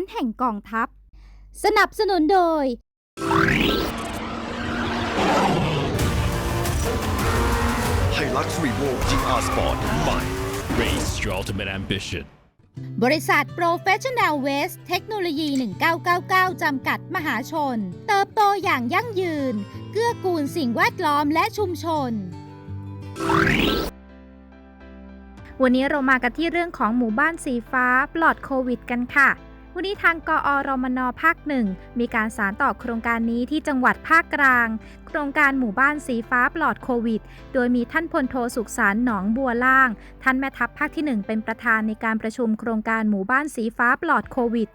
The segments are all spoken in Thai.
นแห่งกองทัพ สนับสนุนโดย Hilux Revo GR Sport ใหม่ Race your ultimate ambition บริษัท Professional Waste เทคโนโลยี 1999 จำกัดมหาชน เติบโตอย่างยั่งยืน เกื้อกูลสิ่งแวดล้อมและชุมชน วันนี้เรามากันที่เรื่องของหมู่บ้านสีฟ้าปลอดโควิดกันค่ะ วันนี้ทางกอรมนภาคหนึ่งมีการสารต่อโครงการนี้ที่จังหวัดภาคกลาง โครงการหมู่บ้านสีฟ้าปลอดโควิด โดยมีท่านพลโทสุขสารหนองบัวล่าง ท่านแม่ทัพภาคที่ 1 เป็นประธานในการประชุมโครงการหมู่บ้านสีฟ้าปลอดโควิด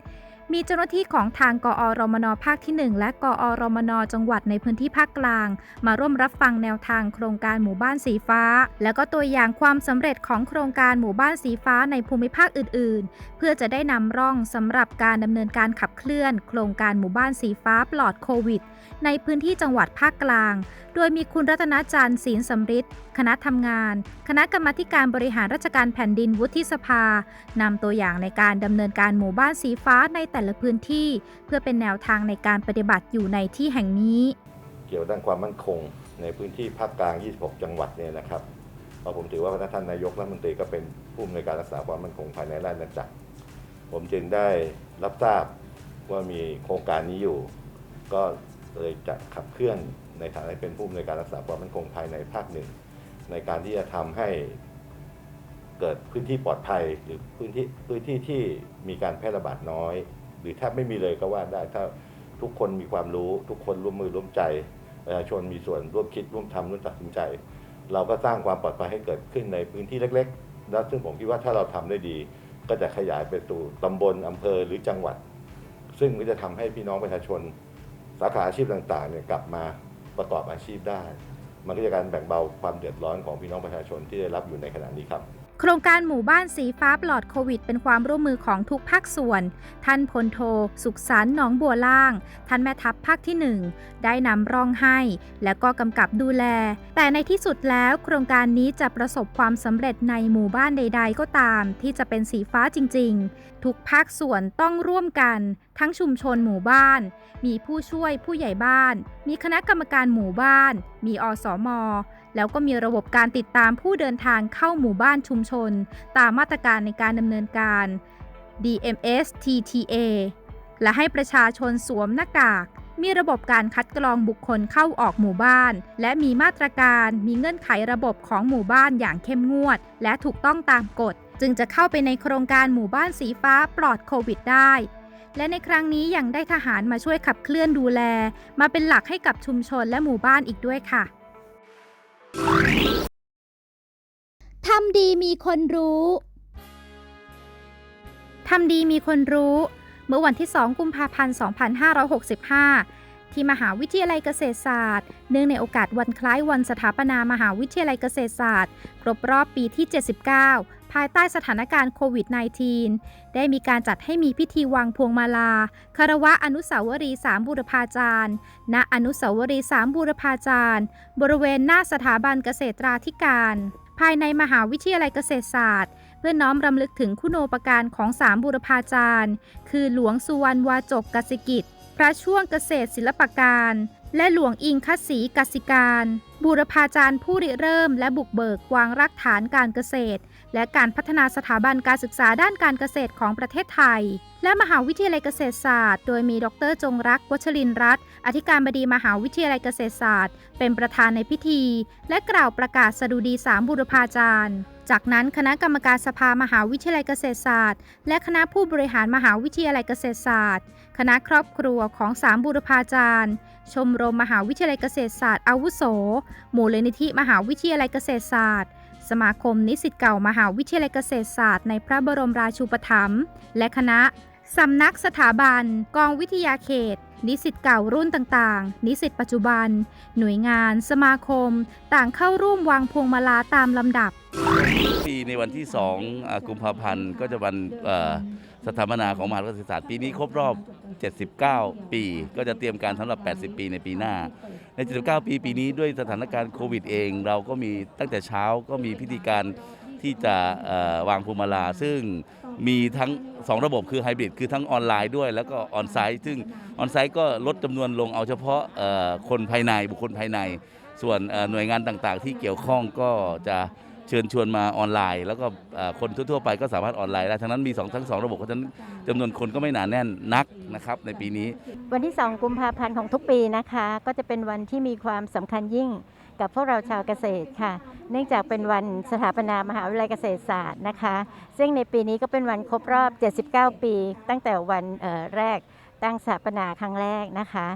มีเจ้าหน้าที่ของทางกอรมนภาคที่ 1 และกอรมนจังหวัดในพื้นที่ภาคกลาง มาร่วมรับฟังแนวทางโครงการหมู่บ้านสีฟ้า แล้วก็ตัวอย่างความสำเร็จของโครงการหมู่บ้านสีฟ้าในภูมิภาคอื่น ๆ เพื่อจะได้นำร่องสำหรับการดำเนินการขับเคลื่อน โครงการหมู่บ้านสีฟ้าปลอดโควิด ในพื้นที่จังหวัดภาคกลาง โดยมีคุณรัตนจันทร์ศีลสำริดคณะทำงาน คณะกรรมาการบริหารราชการแผ่นดินวุฒิสภานำตัวอย่างในการดำเนินการหมู่บ้านสีฟ้าในแต่ละพื้นที่ เพื่อเป็นแนวทางในการปฏิบัติอยู่ในที่แห่งนี้ เกี่ยวกับด้านความมั่นคงในพื้นที่ภาคกลาง 26 จังหวัดเนี่ยนะครับเพราะผมถือว่าท่านนายกรัฐมนตรีก็เป็นผู้อำนวยการรักษาความมั่นคงภายในราชอาณาจักร ผมจึงได้รับทราบว่ามีโครงการนี้อยู่ ก็เลยจะขับเคลื่อนในฐานะเป็นผู้อำนวยการรักษาความมั่นคงภายในภาคหนึ่ง ในการที่จะทำให้เกิดพื้นที่ปลอดภัยหรือพื้นที่พื้นที่ที่มีการแพร่ระบาดน้อย รือแทบไม่มีเลยก็ว่าได้ถ้าทุกคนมีความรู้ ทุกคนร่วมมือร่วมใจประชาชนมีส่วนร่วมคิดร่วมทำร่วมตัดสินใจ เราก็สร้างความปลอดภัยให้เกิดขึ้นในพื้นที่เล็กๆแล้วซึ่งผมคิดว่าถ้าเราทำได้ดี ก็จะขยายไปสู่ตำบลอำเภอหรือจังหวัด ซึ่งก็จะทำให้พี่น้องประชาชน สาขาอาชีพต่างๆเนี่ยกลับมาประกอบอาชีพได้ มันก็จะการแบ่งเบาความเดือดร้อนของพี่น้องประชาชนที่ได้รับอยู่ในขณะนี้ครับ โครงการหมู่บ้านสีฟ้าปลอดโควิด เป็นความร่วมมือของทุกภาคส่วน ท่านพลโท สุขสันต์หนองบัวล่าง ท่านแม่ทัพภาคที่ 1 ได้นำร่องให้ และก็กำกับดูแล แต่ในที่สุดแล้วโครงการนี้จะประสบความสำเร็จในหมู่บ้านใด ๆ ก็ตาม ที่จะเป็นสีฟ้าจริง ๆ ทุกภาคส่วนต้องร่วมกัน ทั้งชุมชนหมู่บ้าน มีผู้ช่วยผู้ใหญ่บ้าน มีคณะกรรมการหมู่บ้าน มีอสม แล้วก็มีระบบการติดตามผู้เดินทางเข้าหมู่บ้านชุมชน ตามมาตรการในการดำเนินการ DMS TTA และให้ประชาชนสวมหน้ากาก มีระบบการคัดกรองบุคคลเข้าออกหมู่บ้าน และมีมาตรการมีเงื่อนไขระบบของหมู่บ้านอย่างเข้มงวด และถูกต้องตามกฎ จึงจะเข้าไปในโครงการหมู่บ้านสีฟ้าปลอดโควิดได้ และในครั้งนี้ยังได้ทหารมาช่วยขับเคลื่อนดูแล มาเป็นหลักให้กับชุมชนและหมู่บ้านอีกด้วยค่ะ ทำดีมีคนรู้ ทำดีมีคนรู้ เมื่อวันที่ 2 กุมภาพันธ์ 2565 ที่มหาวิทยาลัยเกษตรศาสตร์ เนื่องในโอกาสวันคล้ายวันสถาปนามหาวิทยาลัยเกษตรศาสตร์ ครบรอบปีที่ 79 ภายใต้สถานการณ์โควิด -19 ได้มีการจัดให้มีพิธีวางพวงมาลาคารวะอนุสาวรีย์สามบูรพาจารย์ ณ อนุสาวรีย์สามบูรพาจารย์ บริเวณหน้าสถาบันเกษตราธิการ ภายในมหาวิทยาลัยเกษตรศาสตร์ เพื่อน้อมรำลึกถึงคุณโอปการของสามบูรพาจารย์ คือหลวงสุวรรณวาจกกสิกิจพระช่วงเกษตรศิลปการ และหลวงอิงคัสสีกสิการ บูรพาจารย์ผู้ริเริ่มและบุกเบิกวางรากฐานการเกษตร และการพัฒนาสถาบันการศึกษาด้านการเกษตรของประเทศไทย และมหาวิทยาลัยเกษตรศาสตร์ โดยมีดรจงรักวัชรินร์รัตน์อธิการบดีมหาวิทยาลัยเกษตรศาสตร์ เป็นประธานในพิธี และกล่าวประกาศสดุดีสามบุรพาจารย์จากนั้นคณะกรรมการสภามหาวิทยาลัยเกษตรศาสตร์ และคณะผู้บริหารมหาวิทยาลัยเกษตรศาสตร์ คณะครอบครัวของสามบุรพาจารย์ ชมรมมหาวิทยาลัยเกษตรศาสตร์อาวุโสมูลนิธิมหาวิทยาลัยเกษตรศาสตร์ สมาคมนิสิตเก่ามหาวิทยาลัยเกษตรศาสตร์ในพระบรมราชูปถัมภ์และคณะสำนักสถาบัน กองวิทยาเขต นิสิตเก่ารุ่นต่างๆ นิสิตปัจจุบัน หน่วยงาน สมาคม ต่างเข้าร่วมวางพวงมาลาตามลำดับปีในวันที่2อ่ากุมภาพันธ์ก็จะวันเสถาปนาของมหาวิทยาลัยศาสตร์ปีนี้ครบรอบ 79 ปี ก็จะเตรียมการสำหรับ 80 ปีในปีหน้า ใน 79 ปีปีนี้ด้วยสถานการณ์โควิดเอง เราก็มีตั้งแต่เช้าก็มีพิธีการที่จะวางพวงมาลา ซึ่งมีทั้ง 2 ระบบคือไฮบริดคือทั้งออนไลน์ด้วย แล้วก็ออนไซต์ซึ่งออนไซต์ก็ลดจำนวนลงเอาเฉพาะคนภายในบุคคลภายใน ส่วนหน่วยงานต่างๆ ที่เกี่ยวข้องก็จะ เชิญชวนมาออนไลน์ แล้วก็เอ่อคนทั่วๆไปก็สามารถออนไลน์ได้ทั้งนั้นมีสองทั้งสองระบบเพราะฉะนั้นจำนวนคนก็ไม่หนาแน่นนักนะครับในปีนี้ วันที่ 2 กุมภาพันธ์ของทุกปีนะคะ ก็จะเป็นวันที่มีความสำคัญยิ่งกับพวกเราชาวเกษตรค่ะ เนื่องจากเป็นวันสถาปนามหาวิทยาลัยเกษตรศาสตร์นะคะ ซึ่งในปีนี้ก็เป็นวันครบรอบ 79 ปี ตั้งแต่วันเอ่อแรกตั้งสถาปนาครั้งแรกนะคะ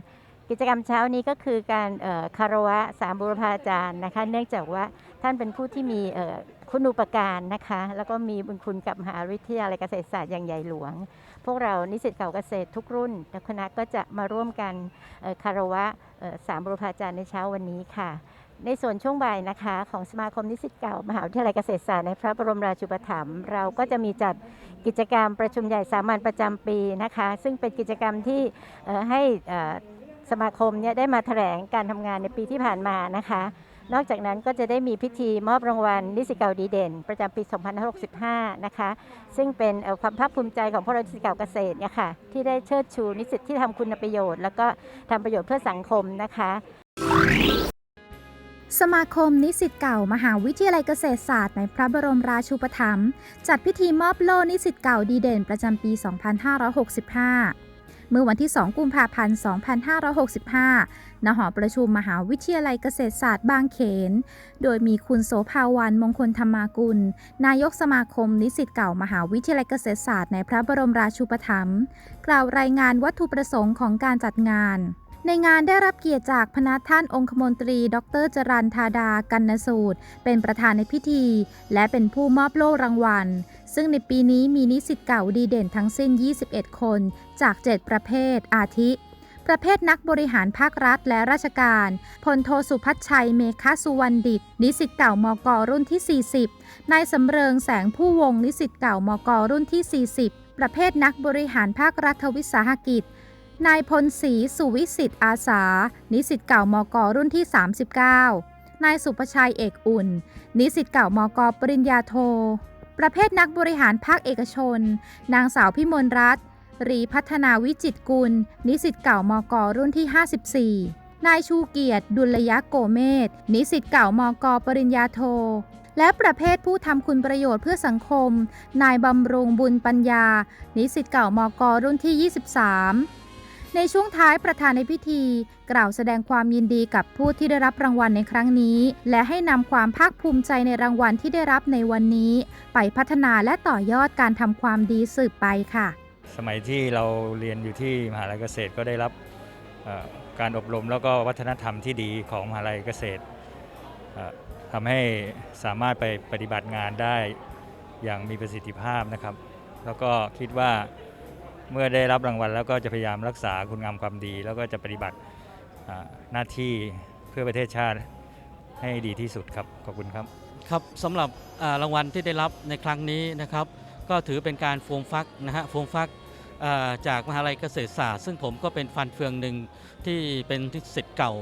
กิจกรรมเช้านี้ก็คือการเอ่อคารวะสามบุรพาจารย์นะคะ เนื่องจากว่า ท่านเป็นผู้ที่มีเอ่อคุณูปการนะคะ แล้วก็มีบุญคุณกับมหาวิทยาลัยเกษตรศาสตร์อย่างใหญ่หลวง พวกเรานิสิตเก่าเกษตรทุกรุ่นและคณะก็จะมาร่วมกันคารวะสามบุรพาจารย์ในเช้าวันนี้ค่ะ ในส่วนช่วงบ่ายนะคะของสมาคมนิสิตเก่ามหาวิทยาลัยเกษตรศาสตร์ในพระบรมราชูปถัมภ์เราก็จะมีจัดกิจกรรมประชุมใหญ่สามัญประจำปีนะคะ ซึ่งเป็นกิจกรรมที่ให้สมาคมเนี่ยได้มาแถลงการทำงานในปีที่ผ่านมานะคะ นอกจากนั้นก็จะได้มีพิธีมอบรางวัลนิสิตเก่าดีเด่น ประจำปี2565 นะคะ ซึ่งเป็นความภาคภูมิใจของพวกเรานิสิตเก่าเกษตรเนี่ยค่ะที่ได้เชิดชูนิสิตที่ทำคุณประโยชน์ แล้วก็ทำประโยชน์เพื่อสังคมนะคะสมาคมนิสิตเก่ามหาวิทยาลัยเกษตรศาสตร์ในพระบรมราชูปถัมภ์จัดพิธีมอบโล่นิสิตเก่าดีเด่นประจำปี 2565 เมื่อวันที่ 2 กุมภาพันธ์ 2565 ณหอประชุมมหาวิทยาลัยเกษตรศาสตร์บางเขน โดยมีคุณโสภาวันมงคลธรรมากุล นายกสมาคม นิสิตเก่ามหาวิทยาลัยเกษตรศาสตร์ในพระบรมราชูปถัมภ์กล่าวรายงานวัตถุประสงค์ของการจัดงาน ในงานได้รับเกียรติจากพนักท่านองคมนตรี ดรจรันธาดากันนสูตร เป็นประธานในพิธี และเป็นผู้มอบโล่รางวัล ซึ่งในปีนี้มีนิสิตเก่าดีเด่นทั้งสิ้น 21 คน จาก 7 ประเภท อาทิ ประเภทนักบริหารภาครัฐและราชการพลโทสุพัชชัยเมฆสุวรรณดิต นิสิตเก่ามกรุ่นที่ 40 นายสำเริงแสงผู้วงนิสิตเก่ามกรุ่นที่ 40 ประเภทนักบริหารภาครัฐวิสาหกิจ นายพลศรีสุวิสิทธิ์อาสา นิสิตเก่ามกรุ่นที่ 39 นายสุประชัยเอกอุ่น นิสิตเก่ามกปริญญาโท ประเภทนักบริหารภาคเอกชน นางสาวพิมลรัตน์ รีพัฒนาวิจิตกุล นิสิตเก่ามกรุ่นที่ 54 นายชูเกียรติ ดุลยะโกเมศนิสิตเก่ามกปริญญาโท และประเภทผู้ทำคุณประโยชน์เพื่อสังคม นายบำรุงบุญปัญญา นิสิตเก่ามกรุ่นที่ 23ในช่วงท้ายประธานในพิธี กล่าวแสดงความยินดีกับผู้ที่ได้รับรางวัลในครั้งนี้ และให้นำความภาคภูมิใจในรางวัลที่ได้รับในวันนี้ ไปพัฒนาและต่อยอดการทำความดีสืบไปค่ะ สมัยที่เราเรียนอยู่ที่มหาลัยเกษตรก็ได้รับการอบรมแล้วก็วัฒนธรรมที่ดีของมหาลัยเกษตรทำให้สามารถไปปฏิบัติงานได้อย่างมีประสิทธิภาพนะครับ แล้วก็คิดว่าเมื่อได้รับรางวัล แล้วก็จะพยายามรักษาคุณงามความดี แล้วก็จะปฏิบัติหน้าที่เพื่อประเทศชาติให้ดีที่สุดครับ ขอบคุณครับ ครับสำหรับรางวัลที่ได้รับในครั้งนี้นะครับ ก็ถือเป็นการโฟมฟักนะฮะโฟมฟักจากมหาลัยเกษตรศาสตร์ ซึ่งผมก็เป็นฟันเฟืองหนึ่งที่เป็นที่สิทธิ์เก่า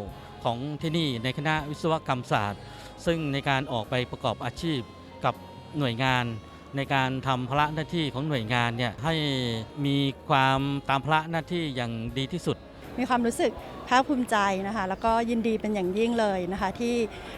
ของที่นี่ในคณะวิศวกรรมศาสตร์ ซึ่งในการออกไปประกอบอาชีพกับหน่วยงาน ในการทำภาระหน้าที่ของหน่วยงานเนี่ยให้มีความตามภาระหน้าที่อย่างดีที่สุด มีความรู้สึกภาคภูมิใจนะคะ แล้วก็ยินดีเป็นอย่างยิ่งเลยนะคะ ที่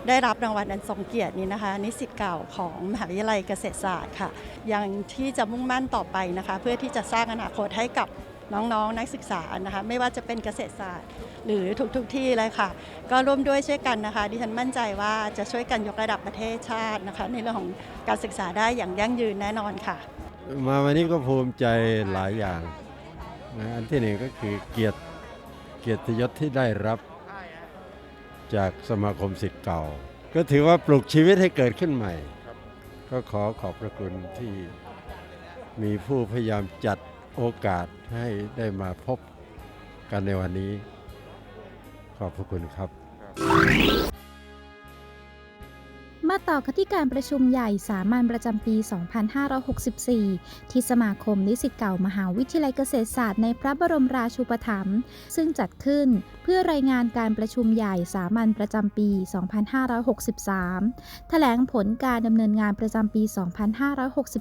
ได้รับรางวัลอันทรงเกียรตินี้นะคะ นิสิตเก่าของมหาวิทยาลัยเกษตรศาสตร์ค่ะ ยังที่จะมุ่งมั่นต่อไปนะคะ เพื่อที่จะสร้างอนาคตให้กับน้องๆนักศึกษานะคะ ไม่ว่าจะเป็นเกษตรศาสตร์ หรือทุกๆทที่เลยค่ะ ก็ร่วมด้วยช่วยกันนะคะ ดิฉันมั่นใจว่าจะช่วยกันยกระดับประเทศชาตินะคะ ในเรื่องของการศึกษาได้อย่างยั่งยืนแน่นอนค่ะ มาวันนี้ก็ภูมิใจหลายอย่างนะอันที่หนึ่งก็คือเกียรติ เกียรติยศที่ได้รับจากสมาคมสิทธิ์เก่า ก็ถือว่าปลุกชีวิตให้เกิดขึ้นใหม่ ก็ขอขอบพระคุณที่มีผู้พยายามจัดโอกาสให้ได้มาพบกันในวันนี้ ขอบพระคุณครับ ต่อกันที่การประชุมใหญ่สามัญประจำปี 2564 ที่สมาคมนิสิตเก่ามหาวิทยาลัยเกษตรศาสตร์ในพระบรมราชูปถัมภ์ซึ่งจัดขึ้นเพื่อรายงานการประชุมใหญ่สามัญประจำปี 2563 แถลงผลการดำเนินงานประจำปี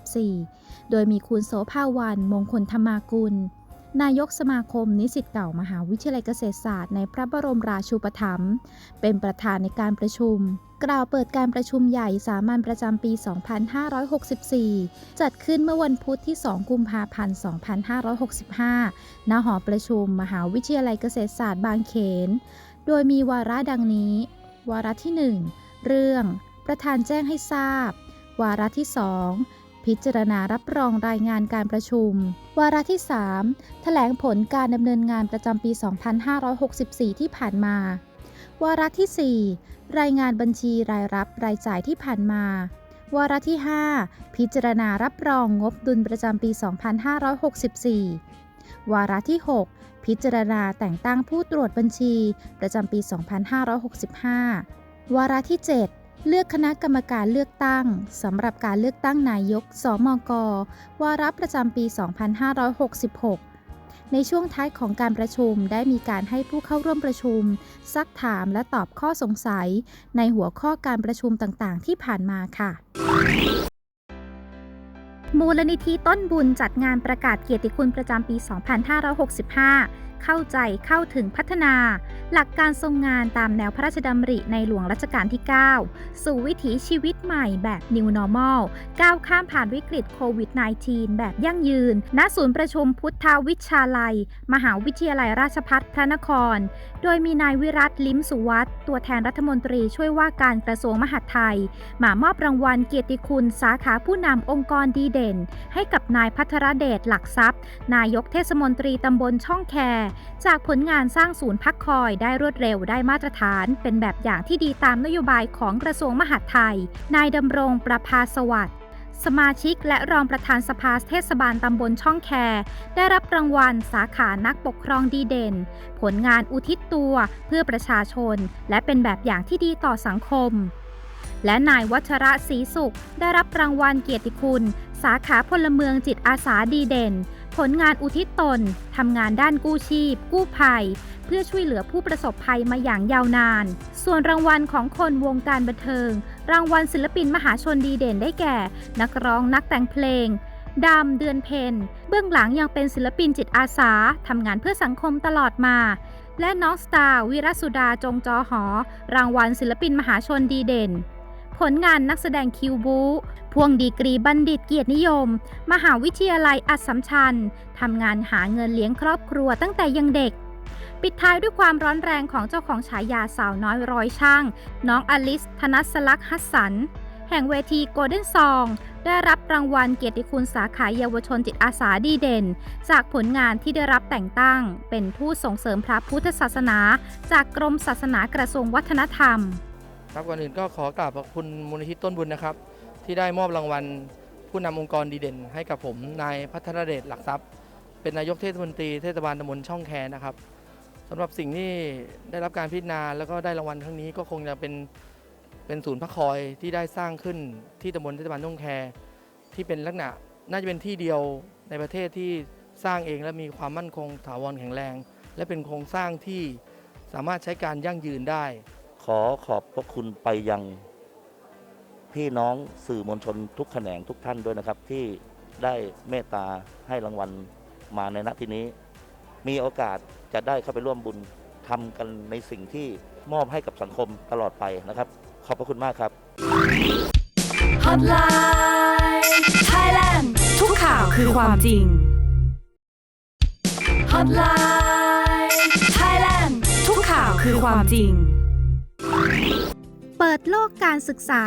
2564 โดยมีคุณโสภาวันมงคลธรรมากุลนายกสมาคมนิสิตเก่ามหาวิทยาลัยเกษตรศาสตร์ในพระบรมราชูปถัมภ์เป็นประธานในการประชุม กล่าวเปิดการประชุมใหญ่สามัญประจำปี 2564 จัดขึ้นเมื่อวันพุธที่ 2 กุมภาพันธ์ 2565 ณ หอประชุม มหาวิทยาลัยเกษตรศาสตร์บางเขน โดยมีวาระดังนี้ วาระที่ 1 เรื่อง ประธานแจ้งให้ทราบ วาระที่ 2 พิจารณารับรองรายงานการประชุม วาระที่ 3 แถลงผลการดำเนินงานประจำปี 2564 ที่ผ่านมาวาระที่ 4 รายงานบัญชีรายรับรายจ่ายที่ผ่านมา วาระที่ 5 พิจารณารับรองงบดุลประจำปี 2564 วาระที่ 6 พิจารณาแต่งตั้งผู้ตรวจบัญชีประจำปี 2565 วาระที่ 7เลือกคณะกรรมการเลือกตั้งสำหรับการเลือกตั้งนายก สมก วาระประจำปี 2566 ในช่วงท้ายของการประชุมได้มีการให้ผู้เข้าร่วมประชุม ซักถามและตอบข้อสงสัย ในหัวข้อการประชุมต่างๆ ที่ผ่านมาค่ะมูลนิธิต้นบุญจัดงานประกาศเกียรติคุณประจำปี 2565 เข้าใจเข้าถึงพัฒนา หลักการทรงงานตามแนวพระราชดำริในหลวงรัชกาลที่ 9 สู่วิถีชีวิตใหม่แบบ New Normal ก้าวข้ามผ่านวิกฤตโควิด -19 แบบยั่งยืน ณ ศูนย์ประชุมพุทธวิชาลัย มหาวิทยาลัยราชภัฏพระนคร โดยมีนายวิรัตลิ้มสุวัตตัวแทนรัฐมนตรีช่วยว่าการกระทรวงมหาดไทย มามอบรางวัลเกียรติคุณสาขาผู้นำองค์กรดีเด่น ให้กับนายพัทรเดชหลักทรัพย์ นายกเทศมนตรีตำบลช่องแคจากผลงานสร้างศูนย์พักคอยได้รวดเร็วได้มาตรฐาน เป็นแบบอย่างที่ดีตามนโยบายของกระทรวงมหาดไทย นายดำรงประภาสวัสดิ์สมาชิกและรองประธานสภาเทศบาลตำบลช่องแค ได้รับรางวัลสาขานักปกครองดีเด่น ผลงานอุทิศตัวเพื่อประชาชน และเป็นแบบอย่างที่ดีต่อสังคม และนายวัชระศรีสุข ได้รับรางวัลเกียรติคุณ สาขาพลเมืองจิตอาสาดีเด่น ผลงานอุทิศตนทำงานด้านกู้ชีพ กู้ภัย เพื่อช่วยเหลือผู้ประสบภัยมาอย่างยาวนาน ส่วนรางวัลของคนวงการบันเทิง รางวัลศิลปินมหาชนดีเด่นได้แก่ นักร้องนักแต่งเพลงดำเดือนเพนเบื้องหลังยังเป็นศิลปินจิตอาสาทำงานเพื่อสังคมตลอดมา และน้องสตาร์วิรสุดาจงจอหอ รางวัลศิลปินมหาชนดีเด่น ผลงานนักแสดงคิวบูพ่วงดีกรีบัณฑิตเกียรตินิยม มหาวิทยาลัยอัสสัมชัญทำงานหาเงินเลี้ยงครอบครัวตั้งแต่ยังเด็ก ปิดท้ายด้วยความร้อนแรงของเจ้าของฉายาสาวน้อยร้อยช่าง น้องอลิส ธนัสลักษณ์ฮัสสัน แห่งเวทีโกลเด้นซอง ได้รับรางวัลเกียรติคุณสาขาเยาวชนจิตอาสาดีเด่น จากผลงานที่ได้รับแต่งตั้ง เป็นผู้ส่งเสริมพระพุทธศาสนา จากกรมศาสนากระทรวงวัฒนธรรม ครับก่อนอื่นก็ขอกราบขอบคุณมูลนิธิต้นบุญนะครับ ที่ได้มอบรางวัลผู้นำองค์กรดีเด่น ให้กับผมนายพัฒนเดชหลักทรัพย์ เป็นนายกเทศมนตรีเทศบาลตำบลช่องแคนะครับสำหรับสิ่งที่ได้รับการพิจารณาแล้วก็ได้รางวัลครั้งนี้ก็คงจะเป็นเป็นศูนย์พักคอยที่ได้สร้างขึ้นที่ตำบลเทศบาลช่องแคที่เป็นลักษณะน่าจะเป็นที่เดียวในประเทศที่สร้างเองและมีความมั่นคงถาวรแข็งแรง และเป็นโครงสร้างที่สามารถใช้การยั่งยืนได้ อขอบพระคุณไปยังพี่น้องสื่อมวลชนทุกแขนงทุกท่านด้วยนะครับ ที่ได้เมตตาให้รางวัลมาในณที่นี้ มีโอกาสจะได้เข้าไปร่วมบุญทำกันในสิ่งที่มอบให้กับสังคมตลอดไปนะครับ ขอบพระคุณมากครับ Hotline Thailand ทุกข่าวคือความจริง Hotline Thailand ทุกข่าวคือความจริง เปิดโลกการศึกษา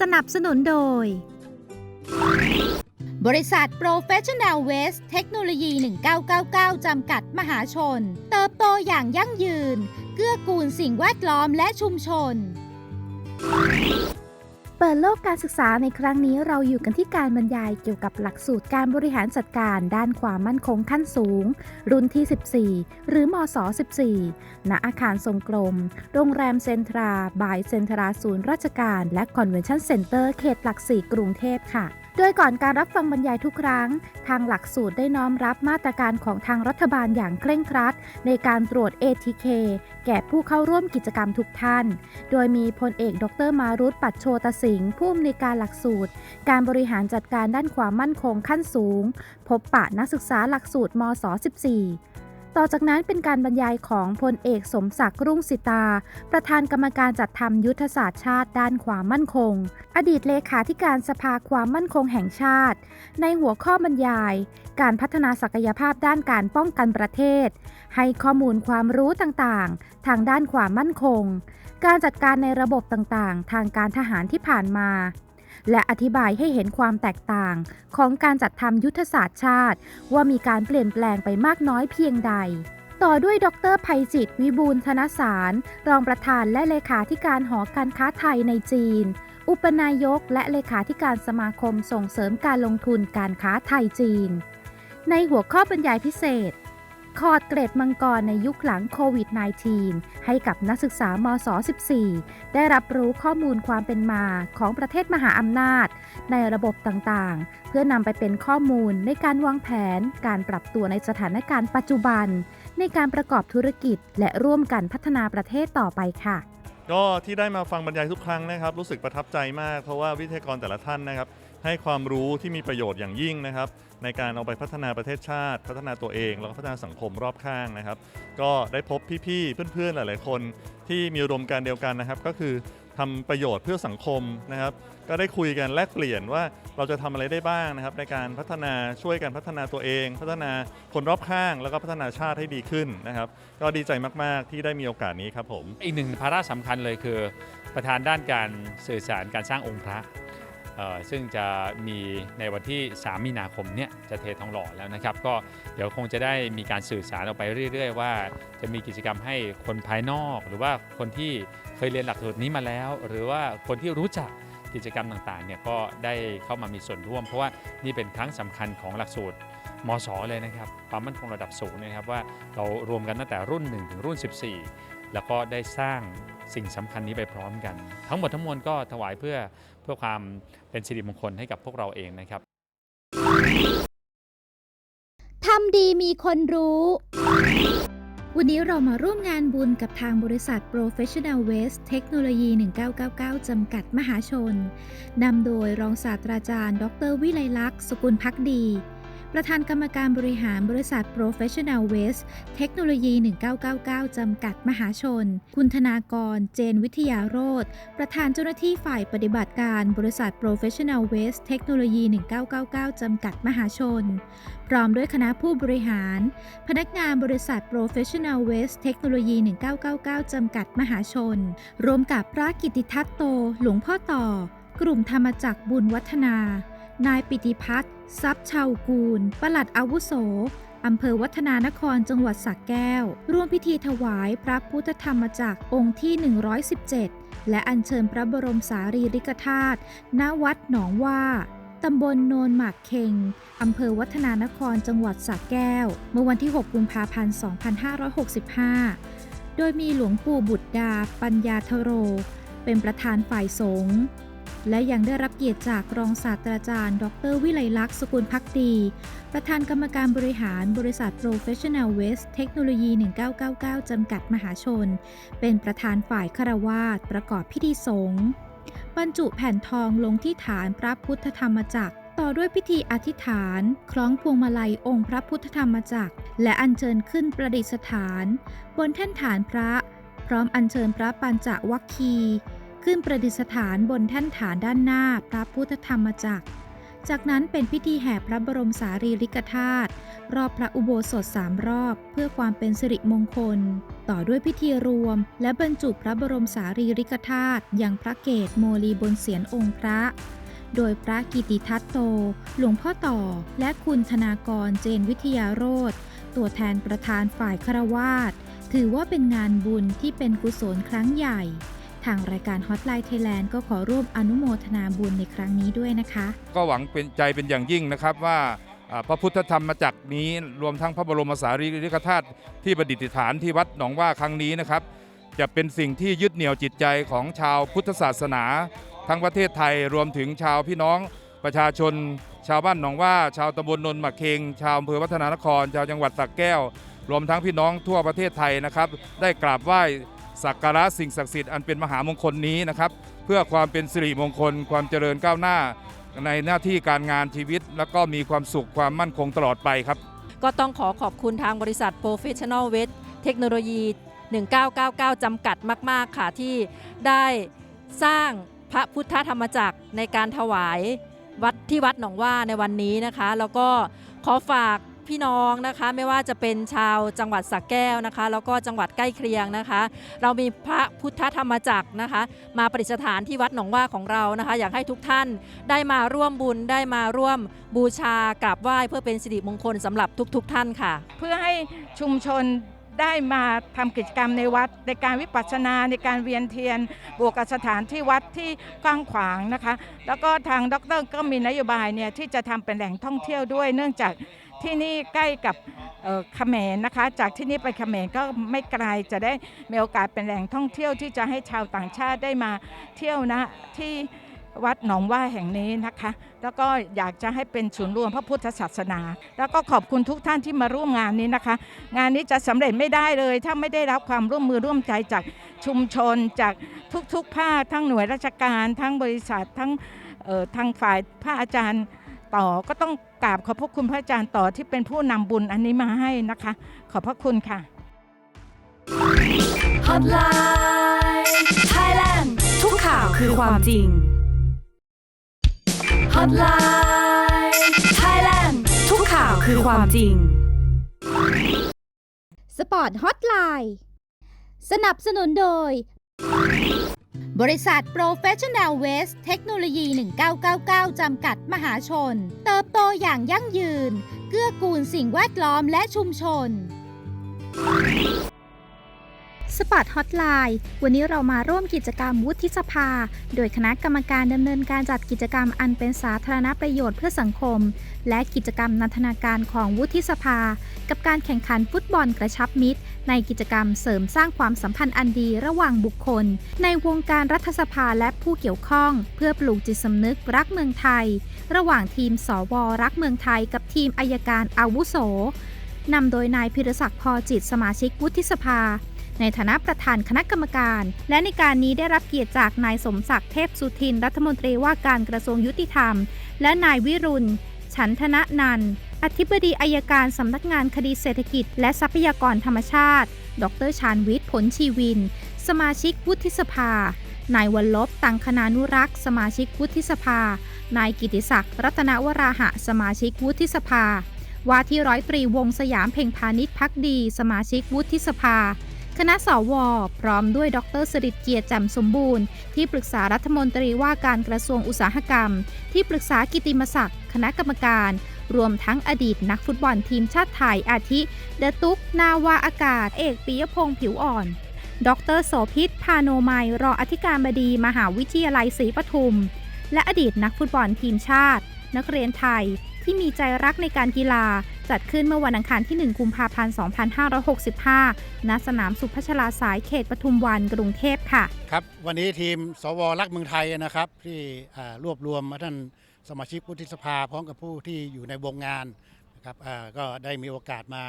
สนับสนุนโดย บริษัท Professional West เทคโนโลยี 1999 จำกัดมหาชน เติบโตอย่างยั่งยืน เกื้อกูลสิ่งแวดล้อมและชุมชน เปิดโลกการศึกษาในครั้งนี้เราอยู่กันที่การบรรยายเกี่ยวกับหลักสูตรการบริหารจัดการด้านความมั่นคงขั้นสูง รุ่นที่ 14 หรือมศ14 ณ อาคารทรงกลม โรงแรมเซ็นทรา บายเซ็นทราศูนย์ราชการ และคอนเวนชั่นเซ็นเตอร์เขตหลักสี่กรุงเทพค่ะ โดยก่อนการรับฟังบรรยายทุกครั้ง ทางหลักสูตรได้น้อมรับมาตรการของทางรัฐบาลอย่างเคร่งครัด ในการตรวจ ATK แก่ผู้เข้าร่วมกิจกรรมทุกท่าน โดยมีพลเอก ดรมารุตปัจโชตสิงห์ผู้อำนวยการหลักสูตร การบริหารจัดการด้านความมั่นคงขั้นสูง พบปะนักศึกษาหลักสูตรมศ 14 ต่อจากนั้นเป็นการบรรยายของพลเอกสมศักดิ์รุ่งสิตา ประธานกรรมการจัดทำยุทธศาสตร์ชาติด้านความมั่นคง อดีตเลขาธิการสภาความมั่นคงแห่งชาติ ในหัวข้อบรรยาย การพัฒนาศักยภาพด้านการป้องกันประเทศ ให้ข้อมูลความรู้ต่างๆ ทางด้านความมั่นคง การจัดการในระบบต่างๆ ทางการทหารที่ผ่านมา และอธิบายให้เห็นความแตกต่าง ของการจัดทำยุทธศาสตร์ชาติ ว่ามีการเปลี่ยนแปลงไปมากน้อยเพียงใด ต่อด้วยดรภัยจิต วิบูลย์ธนสาร รองประธานและเลขาธิการหอการค้าไทยในจีน อุปนายกและเลขาธิการสมาคมส่งเสริมการลงทุนการค้าไทยจีน ในหัวข้อบรรยายพิเศษ คอร์ดเกรดมังกรในยุคหลังโควิด -19 ให้กับนักศึกษามศ 14 ได้รับรู้ข้อมูลความเป็นมาของประเทศมหาอำนาจ ในระบบต่างๆ เพื่อนำไปเป็นข้อมูลในการวางแผน การปรับตัวในสถานการณ์ปัจจุบัน ในการประกอบธุรกิจ และร่วมกันพัฒนาประเทศต่อไปค่ะ ก็ที่ได้มาฟังบรรยายทุกครั้งนะครับ รู้สึกประทับใจมากเพราะว่าวิทยากรแต่ละท่านนะครับ ให้ความรู้ที่มีประโยชน์อย่างยิ่งนะครับ ในการเอาไปพัฒนาประเทศชาติ พัฒนาตัวเอง แล้วก็พัฒนาสังคมรอบข้างนะครับ ก็ได้พบพี่ๆเพื่อนๆหลาย ๆ คนที่มีอุดมการเดียวกันนะครับ ก็คือทำประโยชน์เพื่อสังคมนะครับ ก็ได้คุยกันแลกเปลี่ยนว่าเราจะทำอะไรได้บ้างนะครับ ในการพัฒนาช่วยกันพัฒนาตัวเอง พัฒนาคนรอบข้าง แล้วก็พัฒนาชาติให้ดีขึ้นนะครับ ก็ดีใจมากๆที่ได้มีโอกาสนี้ครับผม อีกหนึ่งภาระสำคัญเลยคือ ประธานด้านการสื่อสารการสร้างองค์พระ ซึ่งจะมีในวันที่ 3 มีนาคมเนี่ยจะเททองหล่อแล้วนะครับ ก็เดี๋ยวคงจะได้มีการสื่อสารออกไปเรื่อย ๆ ว่า จะมีกิจกรรมให้คนภายนอก หรือว่าคนที่เคยเรียนหลักสูตรนี้มาแล้ว หรือว่าคนที่รู้จักกิจกรรมต่างๆเนี่ยก็ได้เข้ามามีส่วนร่วม เพราะว่านี่เป็นครั้งสำคัญของหลักสูตรมศเลยนะครับความมั่นคงระดับสูงนะครับว่าเรารวมกันตั้งแต่รุ่น 1 ถึงรุ่น 14 แล้วก็ได้สร้างสิ่งสำคัญนี้ไปพร้อมกัน ทั้งหมดทั้งมวลก็ถวายเพื่อเพื่อความเป็นสิริมงคลให้กับพวกเราเองนะครับทำดีมีคนรู้ วันนี้เรามาร่วมงานบุญกับทางบริษัท Professional Waste เทคโนโลยี1999 จำกัดมหาชน นำโดยรองศาสตราจารย์ ดรวิไลลักษณ์ สกุลพักดี ประธานกรรมการบริหารบริษัท Professional Waste เทคโนโลยี 1999 จำกัดมหาชน คุณธนากร เจนวิทยาโรธประธานเจ้าหน้าที่ฝ่ายปฏิบัติการบริษัท Professional Waste เทคโนโลยี 1999 จำกัดมหาชน พร้อมด้วยคณะผู้บริหาร พนักงานบริษัท Professional Waste เทคโนโลยี 1999 จำกัดมหาชน รวมกับพระกิติทัตโต หลวงพ่อต่อ กลุ่มธรรมจักรบุญวัฒนา นายปิติพัฒน์ ทรัพย์ชาวกูล ปลัดอาวุโส อำเภอวัฒนานครจังหวัดสระแก้ว ร่วมพิธีถวายพระพุทธธรรมจักรองค์ที่ 117 และอัญเชิญพระบรมสารีริกธาตุ ณ วัดหนองว่าตำบลโนนหมากเคงอำเภอวัฒนานครจังหวัดสระแก้ว เมื่อวันที่ 6 กุมภาพันธ์ 2565 โดยมีหลวงปู่บุตรดา ปัญญาทโร เป็นประธานฝ่ายสงฆ์ และยังได้รับเกียรติจากรองศาสตราจารย์ ดร วิไลลักษณ์สกุลพักดี ประธานกรรมการบริหารบริษัท Professional Waste เทคโนโลยี 1999 จำกัดมหาชน เป็นประธานฝ่ายคารวาสประกอบพิธีสงฆ์บรรจุแผ่นทองลงที่ฐานพระพุทธธรรมจักรต่อด้วยพิธีอธิษฐาน คล้องพวงมาลัยองค์พระพุทธธรรมจักร และอัญเชิญขึ้นประดิษฐาน บนแท่นฐานพระ พร้อมอัญเชิญพระปัญจวัคคีย์ ขึ้นประดิษฐานบนแท่นฐานด้านหน้าพระพุทธธรรมจักร จากนั้นเป็นพิธีแห่พระบรมสารีริกธาตุรอบพระอุโบสถสามรอบ เพื่อความเป็นสิริมงคล ต่อด้วยพิธีรวม และบรรจุพระบรมสารีริกธาตุยังพระเกศโมลีบนเสียนองค์พระ โดยพระกิติทัตโต หลวงพ่อต่อ และคุณธนากรเจนวิทยาโรธตัวแทนประธานฝ่ายครวาสถือว่าเป็นงานบุญที่เป็นกุศลครั้งใหญ่ ทางรายการฮอตไลน์ไทยแลนด์ก็ขอร่วมอนุโมทนาบุญในครั้งนี้ด้วยนะคะ ก็หวังเป็นใจเป็นอย่างยิ่งนะครับว่าพระพุทธธรรมจักรนี้รวมทั้งพระบรมสารีริกธาตุที่ประดิษฐานที่วัดหนองว่าครั้งนี้นะครับ จะเป็นสิ่งที่ยึดเหนี่ยวจิตใจของชาวพุทธศาสนา ทั้งประเทศไทยรวมถึงชาวพี่น้องประชาชน ชาวบ้านหนองว่า ชาวตำบลนนหมากเคงชาวอำเภอวัฒนานคร ชาวจังหวัดสระแก้ว รวมทั้งพี่น้องทั่วประเทศไทยนะครับ ได้กราบไหว้ สักการะสิ่งศักดิ์สิทธิ์อันเป็นมหามงคลนี้นะครับ เพื่อความเป็นสิริมงคล ความเจริญก้าวหน้า ในหน้าที่การงานชีวิต แล้วก็มีความสุขความมั่นคงตลอดไปครับ ก็ต้องขอขอบคุณทางบริษัท Professional w e t เทคโนโลยี 1999 จำกัดมาก ๆ ค่ะที่ได้สร้างพระพุทธธรรมจักรในการถวายวัดที่วัดหนองว่าในวันนี้นะคะ แล้วก็ขอฝาก พี่น้องนะคะ ไม่ว่าจะเป็นชาวจังหวัดสระแก้วนะคะ แล้วก็จังหวัดใกล้เคียงนะคะ เรามีพระพุทธธรรมจักรนะคะ มาประดิษฐานที่วัดหนองว่าของเรานะคะ อยากให้ทุกท่านได้มาร่วมบุญได้มาร่วมบูชากราบไหว้เพื่อเป็นสิริมงคลสำหรับทุกๆท่านค่ะ เพื่อให้ชุมชนได้มาทำกิจกรรมในวัดในการวิปัสสนาในการเวียนเทียน บวกกับสถานที่วัดที่กว้างขวางนะคะ แล้วก็ทางดรก็มีนโยบายเนี่ยที่จะทำเป็นแหล่งท่องเที่ยวด้วย เนื่องจาก ที่นี่ใกล้กับเขมรนะคะ จากที่นี่ไปเขมรก็ไม่ไกลจะได้มีโอกาสเป็นแหล่งท่องเที่ยวที่จะให้ชาวต่างชาติได้มาเที่ยวนะที่วัดหนองว่าแห่งนี้นะคะ แล้วก็อยากจะให้เป็นศูนย์รวมพระพุทธศาสนา แล้วก็ขอบคุณทุกท่านที่มาร่วมงานนี้นะคะ งานนี้จะสำเร็จไม่ได้เลย ถ้าไม่ได้รับความร่วมมือร่วมใจจากชุมชน จากทุกๆภาคทั้งหน่วยราชการ ทั้งบริษัททั้งทางฝ่ายพระอาจารย์ ต่อก็ต้องกราบขอบพระคุณพระอาจารย์ต่อที่เป็นผู้นำบุญอันนี้มาให้นะคะ ขอบพระคุณค่ะ Hotline Thailand ทุกข่าวคือความจริง Hotline Thailand ทุกข่าวคือความจริง สปอร์ตฮอตไลน์ สนับสนุนโดย บริษัท Professional West เทคโนโลยี 1999 จำกัดมหาชน เติบโตอย่างยั่งยืน เกื้อกูลสิ่งแวดล้อมและชุมชน สปอร์ตฮอตไลน์วันนี้เรามาร่วมกิจกรรมวุฒิสภา โดยคณะกรรมการดำเนินการจัดกิจกรรมอันเป็นสาธารณประโยชน์เพื่อสังคม และกิจกรรมนันทนาการของวุฒิสภา กับการแข่งขันฟุตบอลกระชับมิตร ในกิจกรรมเสริมสร้างความสัมพันธ์อันดีระหว่างบุคคล ในวงการรัฐสภาและผู้เกี่ยวข้อง เพื่อปลูกจิตสำนึกรักเมืองไทย ระหว่างทีมสวรักเมืองไทย กับทีมอายการอาวุโสนำโดยนายพิรศักดิ์พอจิตสมาชิกวุฒิสภา ในฐานะประธานคณะกรรมการ และในการนี้ได้รับเกียรติจากนายสมศักดิ์เทพสุทิน รัฐมนตรีว่าการกระทรวงยุติธรรม และนายวิรุณ ฉันธนะนันท์อธิบดีอายการสำนักงานคดีเศรษฐกิจ และทรัพยากรธรรมชาติ ดรชาญวิทย์ผลชีวิน สมาชิกวุฒิสภา นายวันลบตังคณานุรักษ์ สมาชิกวุฒิสภา นายกิติศักดิ์รัตนวราหะ สมาชิกวุฒิสภา ว่าที่ร้อยตรีวงสยามเพ่งพาณิชย์พักดี สมาชิกวุฒิสภา คณะสว พร้อมด้วยดรสริตเกียรติแจ่มสมบูรณ์ ที่ปรึกษารัฐมนตรีว่าการกระทรวงอุตสาหกรรม ที่ปรึกษากิติมศักดิ์คณะกรรมการ รวมทั้งอดีตนักฟุตบอลทีมชาติไทยอาทิ เดอะตุก นาวาอากาศ เอกปิยพงษ์ผิวอ่อน ดรโสพิษพาโนมัยรองอธิการบดีมหาวิทยาลัยศรีปทุม และอดีตนักฟุตบอลทีมชาติ นักเรียนไทยที่มีใจรักในการกีฬา จัดขึ้นเมื่อวันอังคารที่ 1 กุมภาพันธ์ 2565 ณ สนามสุพัชลาสายเขตปทุมวันกรุงเทพค่ะ ครับ วันนี้ทีมสวรักเมืองไทยนะครับ ที่รวบรวมท่านสมาชิกวุฒิสภาพร้อมกับผู้ที่อยู่ในวงงานนะครับก็ได้มีโอกาสมา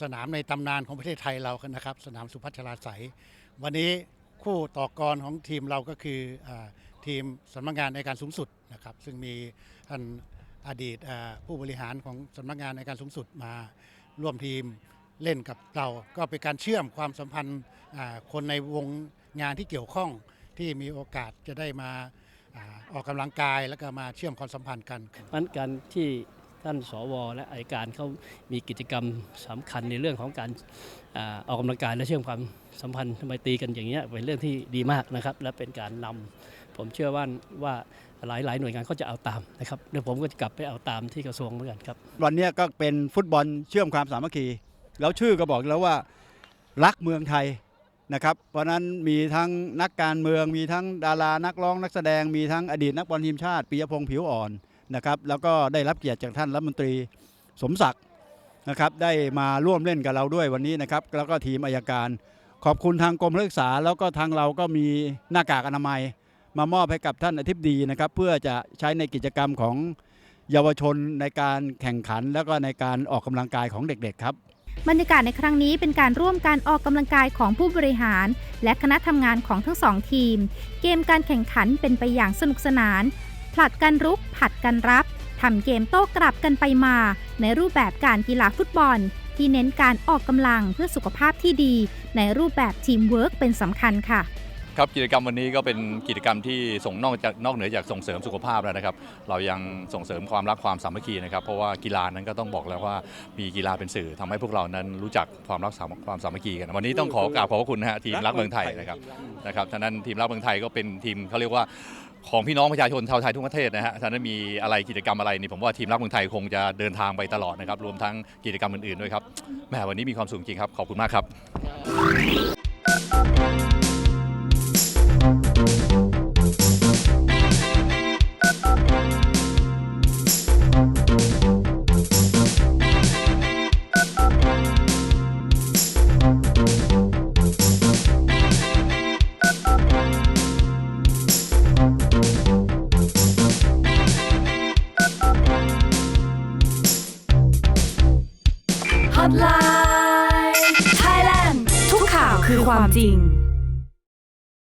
สนามในตำนานของประเทศไทยเรานะครับ สนามสุพัชลาสายวันนี้คู่ต่อกรของทีมเราก็คืออทีมสำนักงานในการสูงสุดนะครับ ซึ่งมีท่าน อดีตผู้บริหารของสำนักงานในการสูงสุดมาร่วมทีมเล่นกับเรา ก็เป็นการเชื่อมความสัมพันธ์คนในวงงานที่เกี่ยวข้องที่มีโอกาสจะได้มาอออกกำลังกายแล้วก็มาเชื่อมความสัมพันธ์กันมันการที่ท่านสวและอัยการเขามีกิจกรรมสำคัญในเรื่องของการอออกกำลังกายและเชื่อมความสัมพันธ์ทำไมตีกันอย่างเงี้ยเป็นเรื่องที่ดีมากนะครับ และเป็นการนำ ผมเชื่อว่าว่าหลายหลายหน่วยงานก็จะเอาตามนะครับเดี๋ยวผมก็จะกลับไปเอาตามที่กระทรวงเหมือนกันครับวันนี้ก็เป็นฟุตบอลเชื่อมความสามัคคี แล้วชื่อก็บอกแล้วว่ารักเมืองไทยนะครับ เพราะนั้นมีทั้งนักการเมือง มีทั้งดารานักร้องนักแสดง มีทั้งอดีตนักบอลทีมชาติปิยพงษ์ผิวอ่อนนะครับแล้วก็ได้รับเกียรติจากท่านรัฐมนตรีสมศักดิ์นะครับได้มาร่วมเล่นกับเราด้วยวันนี้นะครับแล้วก็ทีมอายการ ขอบคุณทางกรมศึกษา แล้วก็ทางเราก็มีหน้ากากอนามัย มามอบให้กับท่านอธิบดีนะครับเพื่อจะใช้ในกิจกรรมของเยาวชนในการแข่งขัน แล้วก็ในการออกกำลังกายของเด็กๆครับบรรยากาศในครั้งนี้เป็นการร่วมการออกกำลังกายของผู้บริหาร และคณะทำงานของทั้งสองทีม เกมการแข่งขันเป็นไปอย่างสนุกสนาน ผลัดกันรุกผัดกันรับทำเกมโต้กลับกันไปมา ในรูปแบบการกีฬาฟุตบอล ที่เน้นการออกกำลังเพื่อสุขภาพที่ดี ในรูปแบบทีมเวิร์กเป็นสำคัญค่ะ ครับกิจกรรมวันนี้ก็เป็นกิจกรรมที่ส่งนอกจากนอกเหนือจากส่งเสริมสุขภาพแล้วนะครับ เรายังส่งเสริมความรักความสามัคคีนะครับ เพราะว่ากีฬานั้นก็ต้องบอกแล้วว่ามีกีฬาเป็นสื่อทำให้พวกเรานั้นรู้จักความรักสามัคความสามัคคีกันวันนี้ต้องขอกราบขอบพระคุณนะฮะทีมรักเมืองไทยนะครับนะครับฉะนั้นทีมรักเมืองไทยก็เป็นทีมเขาเรียกว่าของพี่น้องประชาชนชาวไทยทุกประเทศนะฮะฉะนั้นมีอะไรกิจกรรมอะไรนี่ผมว่าทีมรักเมืองไทยคงจะเดินทางไปตลอดนะครับ รวมทั้งกิจกรรมอื่นๆด้วยครับแหมวันนี้มีความสุขจริงครับ ขอบคุณมากครับ